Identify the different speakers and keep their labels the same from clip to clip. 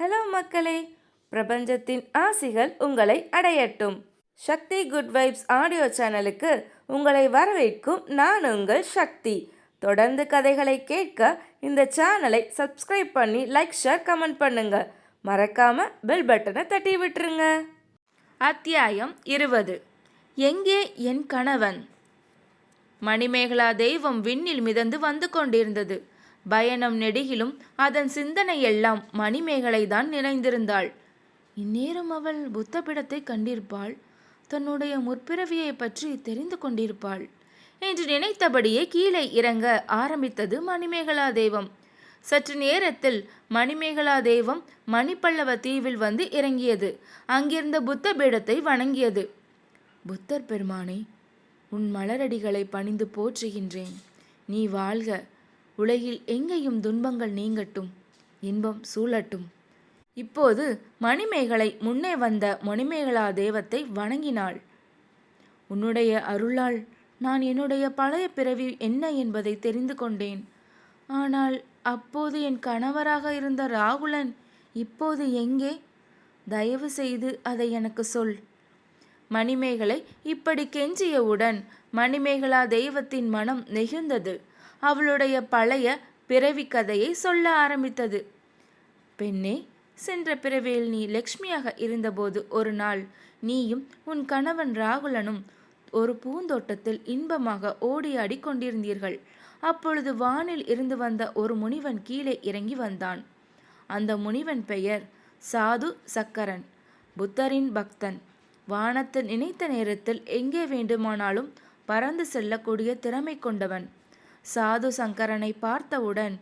Speaker 1: Hello மக்களே பிரபஞ்சத்தின் ஆசிகள் உங்களை அடையட்டும். சக்தி குட் வைப்ஸ் ஆடியோ சேனலுக்கு உங்களை வரவேற்கும் நான் உங்கள் சக்தி. தொடர்ந்து கதைகளை கேட்க இந்த சேனலை சப்ஸ்கிரைப் பண்ணி லைக் ஷேர் கமெண்ட் பண்ணுங்க. மறக்காம பெல் பட்டனை தட்டி விட்டுருங்க. அத்தியாயம் இருபது. எங்கே என் கணவன்? மணிமேகலா தெய்வம் விண்ணில் மிதந்து வந்து கொண்டிருந்தது. பயணம் நெடுகிலும் அதன் சிந்தனை எல்லாம் மணிமேகலை தான் நிறைந்திருந்தாள் இந்நேரம் அவள் புத்த பிடத்தை கண்டிருப்பாள். தன்னுடைய முற்பிறவியை பற்றி தெரிந்து கொண்டிருப்பாள். என்று நினைத்தபடியே கீழே இறங்க ஆரம்பித்தது மணிமேகலா தெய்வம் சற்று நேரத்தில் மணிமேகலா தெய்வம் மணிப்பல்லவ தீவில் வந்து இறங்கியது. அங்கிருந்த புத்த பீடத்தை வணங்கியது. புத்தர் பெருமானே உன் மலரடிகளை பணிந்து போற்றுகின்றேன். நீ வாழ்க உலகில் எங்கேயும் துன்பங்கள் நீங்கட்டும் இன்பம் சூழட்டும். இப்போது மணிமேகலை முன்னே வந்த மணிமேகலா தெய்வத்தை வணங்கினாள். உன்னுடைய அருளால் நான் என்னுடைய பழைய பிறவி என்ன என்பதை தெரிந்து கொண்டேன். ஆனால் அப்போது என் கணவராக இருந்த ராகுலன் இப்போது எங்கே? தயவு செய்து அதை எனக்கு சொல். மணிமேகலை இப்படி கெஞ்சியவுடன் மணிமேகலா தெய்வத்தின் மனம் நெகிழ்ந்தது. அவளுடைய பழைய பிறவி கதையை சொல்ல ஆரம்பித்தது. பெண்ணே சென்ற பிறவியில் நீ லக்ஷ்மியாக இருந்தபோது ஒரு நாள் நீயும் உன் கணவன் ராகுலனும் ஒரு பூந்தோட்டத்தில் இன்பமாக ஓடியாடி கொண்டிருந்தீர்கள். அப்பொழுது வானில் இருந்து வந்த ஒரு முனிவன் கீழே இறங்கி வந்தான். அந்த முனிவன் பெயர் சாது சக்கரன். புத்தரின் பக்தன். வானத்தை நினைத்த நேரத்தில் எங்கே வேண்டுமானாலும் பறந்து செல்லக்கூடிய திறமை கொண்டவன். சாது சங்கரனை பார்த்தவுடன்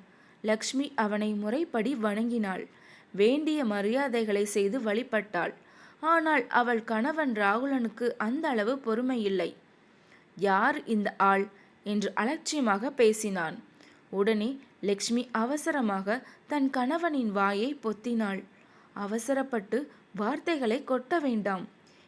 Speaker 1: லக்ஷ்மி அவனை முறைப்படி வணங்கினாள். வேண்டிய மரியாதைகளை செய்து வழிபட்டாள். ஆனால் அவள் கணவன் ராகுலனுக்கு அந்த அளவு பொறுமை இல்லை யார் இந்த ஆள்? என்று அலட்சியமாக பேசினான். உடனே லக்ஷ்மி அவசரமாக தன் கணவனின் வாயை பொத்தினாள். அவசரப்பட்டு வார்த்தைகளை கொட்ட வேண்டாம்.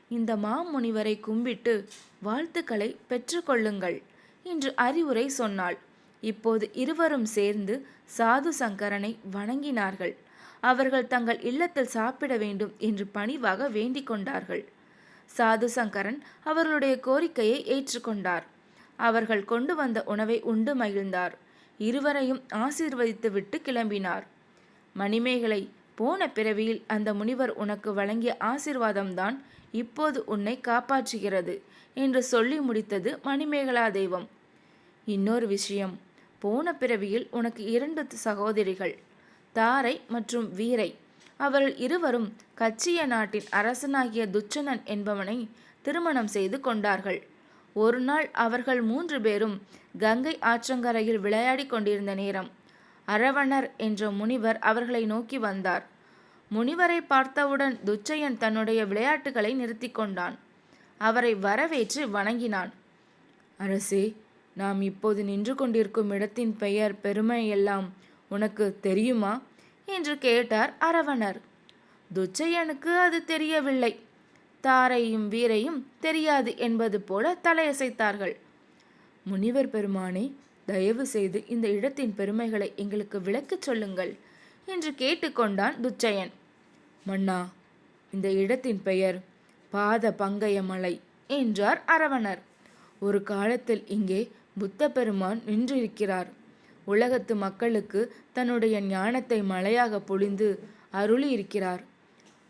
Speaker 1: இந்த மாமுனிவரை கும்பிட்டு வாழ்த்துக்களை பெற்றுக்கொள்ளுங்கள் என்று அறிவுரை சொன்னாள். இப்போது இருவரும் சேர்ந்து சாது சங்கரனை வணங்கினார்கள். அவர்கள் தங்கள் இல்லத்தில் சாப்பிட வேண்டும் என்று பணிவாக வேண்டிக் கொண்டார்கள். சாது சங்கரன் அவர்களுடைய கோரிக்கையை ஏற்றுக்கொண்டார் அவர்கள் கொண்டு வந்த உணவை உண்டு மகிழ்ந்தார். இருவரையும் ஆசீர்வதித்து விட்டு கிளம்பினார். மணிமேகலை போன பிறவியில் அந்த முனிவர் உனக்கு வழங்கிய ஆசீர்வாதம்தான் இப்போது உன்னை காப்பாற்றுகிறது என்று சொல்லி முடித்தது மணிமேகலா தெய்வம். இன்னொரு விஷயம் போன பிறவியில் உனக்கு இரண்டு சகோதரிகள் தாரை மற்றும் வீரை. அவர்கள் இருவரும் கச்சிய நாட்டின் அரசனாகிய துச்சனன் என்பவனை திருமணம் செய்து கொண்டார்கள். ஒரு நாள் அவர்கள் மூன்று பேரும் கங்கை ஆற்றங்கரையில் விளையாடி கொண்டிருந்த நேரம் அரவணர் என்ற முனிவர் அவர்களை நோக்கி வந்தார். முனிவரை பார்த்தவுடன் துச்சையன் தன்னுடைய விளையாட்டுகளை நிறுத்தி கொண்டான். அவரை வரவேற்று வணங்கினான். அரசே நாம் இப்போது நின்று கொண்டிருக்கும் இடத்தின் பெயர் பெருமை எல்லாம் உனக்கு தெரியுமா? என்று கேட்டார் அரவணர். துச்சையனுக்கு அது தெரியவில்லை. தாரையும் வீரையும் தெரியாது என்பது போல தலையசைத்தார்கள். முனிவர் பெருமானே தயவு செய்து இந்த இடத்தின் பெருமைகளை எங்களுக்கு விளக்கச் சொல்லுங்கள் என்று கேட்டுக்கொண்டான் துச்சயன். மன்னா இந்த இடத்தின் பெயர் பாத பங்கயமலை என்றார் அரவணர். ஒரு காலத்தில் இங்கே புத்த பெருமான் நின்றிருக்கிறார். உலகத்து மக்களுக்கு தன்னுடைய ஞானத்தை மலையாக பொழிந்து அருளி இருக்கிறார்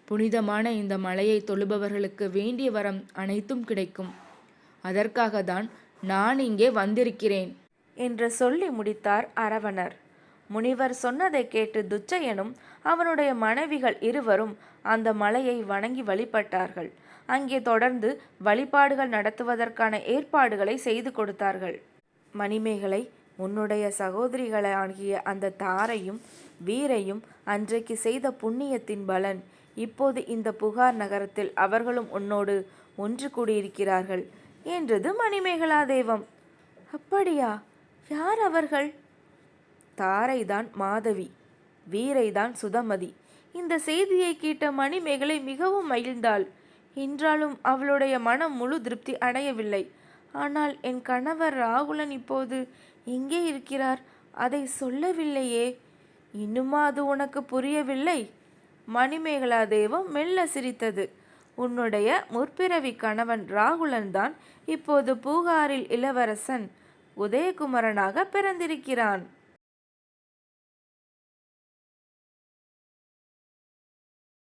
Speaker 1: புனிதமான இந்த மலையை தொழுபவர்களுக்கு வேண்டிய வரம் அனைத்தும் கிடைக்கும். அதற்காக தான் நான் இங்கே வந்திருக்கிறேன் என்று சொல்லி முடித்தார் அரவணர். முனிவர் சொன்னதை கேட்டு துச்சையனும் அவனுடைய மனைவிகள் இருவரும் அந்த மலையை வணங்கி வழிபட்டார்கள். அங்கே தொடர்ந்து வழிபாடுகள் நடத்துவதற்கான ஏற்பாடுகளை செய்து கொடுத்தார்கள். மணிமேகலை உன்னுடைய சகோதரிகளை ஆகிய அந்த தாரையும் வீரையும் அன்றைக்கு செய்த புண்ணியத்தின் பலன். இப்போது இந்த புகார் நகரத்தில் அவர்களும் உன்னோடு ஒன்று கூடியிருக்கிறார்கள் என்றது மணிமேகலா தெய்வம் அப்படியா? யார் அவர்கள்? தாரைதான் மாதவி. வீரைதான் சுதமதி. இந்த செய்தியை கேட்ட மணிமேகலை மிகவும் மகிழ்ந்தாள். என்றாலும் அவளுடைய மனம் முழு திருப்தி அடையவில்லை. ஆனால் என் கணவர் ராகுலன் இப்போது எங்கே இருக்கிறார்? அதை சொல்லவில்லையே. இன்னுமா அது உனக்கு புரியவில்லை? மணிமேகலா தேவம் மெல்ல சிரித்தது. உன்னுடைய முற்பிறவி கணவன் ராகுலன் தான் இப்போது பூகாரில் இளவரசன் உதயகுமரனாக பிறந்திருக்கிறான்.